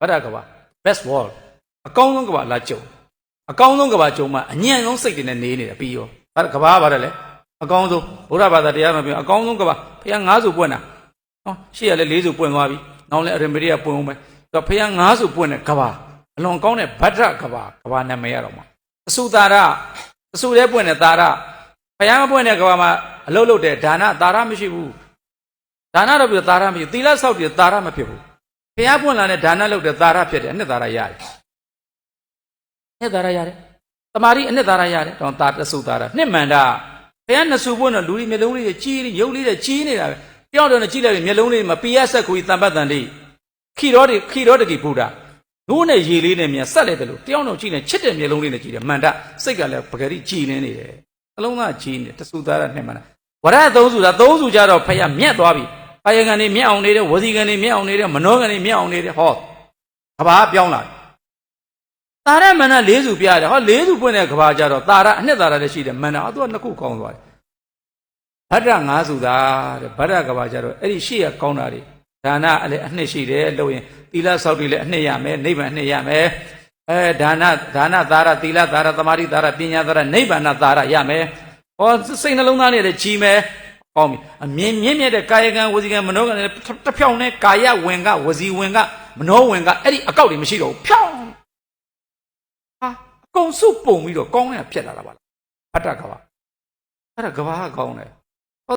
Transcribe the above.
ဗဒ္ဒကဘာ best world အကောင်းဆုံးကဘာလာကြုံအကောင်းဆုံးကဘာကြုံမှအညံ့ဆုံးစိတ်တွေနဲ့နေနေတာပြီးရောဗဒ္ဒကဘာပါတယ်လေအကောင်းဆုံးဘုရားဘာသာတရားမှာပြောအကောင်းဆုံးကဘာဖခင်ငါးစုပွင့်တာနော်ရှေ့ရလဲလေးစုပွင့်သွားပြီနောက်လဲအရင်ပရိယပွင့်အောင်ပဲတော့ဖခင်ငါးစုပွင့်တဲ့ကဘာအလွန်ကောင်းတဲ့ဗဒ္ဒကဘာကဘာနာမည်ရတော့မှာအစုတာရအစုထဲပွင့်တဲ့တာရဖခင်မပွင့်တဲ့ကဘာမှာအလုတ်လုတ်တဲ့ဒါနတာရမရှိဘူးဒါနတော့ပြီးတာရမရှိဘူးသီလဆောက်တည်တာရမဖြစ်ဘူး ဖះပွင့်လာတဲ့ဒါနလုပ်တဲ့သာရဖြစ်တယ်အနှစ်သာရရတယ်အနှစ်သာရရတယ်တမာရီအနှစ်သာရရတယ်တော့တာတဆုသာရနှစ်မန္တာဖះနှစ်စုပွင့်တော့လူကြီးမျက်လုံးလေးတွေကြီးနေရုပ်လေးတွေကြီးနေတာပဲတယောက်တော့ကြည့်လိုက်ရင်မျက်လုံးလေးမှာပိယဆက်ခွေတံပတ်တန်လေးခီရောတွေခီရောတကိဗုဒ္ဓနိုးနဲ့ရေလေးနဲ့မြန်ဆက်လိုက်တယ်လို့တယောက်တော့ကြည့်နေချစ်တဲ့မျက်လုံးလေးနဲ့ကြည့်တယ်မန္တစိတ်ကလည်းပဂရိကြည်လင်းနေတယ်အလုံးသားကြီးနေတဆုသာရနှစ်မန္တာဝရသုံးစုလားသုံးစုကြတော့ဖះမြတ်သွားပြီ ကာယကံတွေမြတ်အောင်နေတဲ့ဝစီကံတွေမြတ်အောင်နေတဲ့မနောကံတွေမြတ်အောင်နေတဲ့ဟောကဘာပြောင်းလာတယ်တာရမဏ၄စုပြရတယ်ဟော၄စုပွင့်တဲ့ကဘာကြတော့တာရအနှစ်တာရလည်းရှိတယ်မန္တအာသူကနှစ်ခုကောင်းသွားတယ်ဗဒ္ဒ၅စုသာတဲ့ဗဒ္ဒကဘာကြတော့အဲ့ဒီရှေ့ရကောင်းတာတွေဒါနအလည်းအနှစ်ရှိတယ်လို့ရင်သီလဆောက်တွေလည်းအနှစ်ရမယ်နိဗ္ဗာန်အနှစ်ရမယ်အဲဒါနဒါနသာရသီလသာရသမာဓိသာရပညာသာရနိဗ္ဗာန်သာရရမယ်ဟောစိတ်နှလုံးသားနဲ့လည်းကြီးမယ် ကောင်းပြီအမြင်မြင့်မြတ်တဲ့ကာယကံဝစီကံမနောကံလည်းတစ်ဖြောင်းနဲ့ကာယဝင်ကဝစီဝင်ကမနောဝင်ကအဲ့ဒီအကောက်တွေမရှိတော့ဘူးဖြောင်းဟာအကုန်စုပုံပြီးတော့ကောင်းရဖြစ်လာတာပါလားအတ္တကဘာအဲ့ဒါကဘာကကောင်းတယ်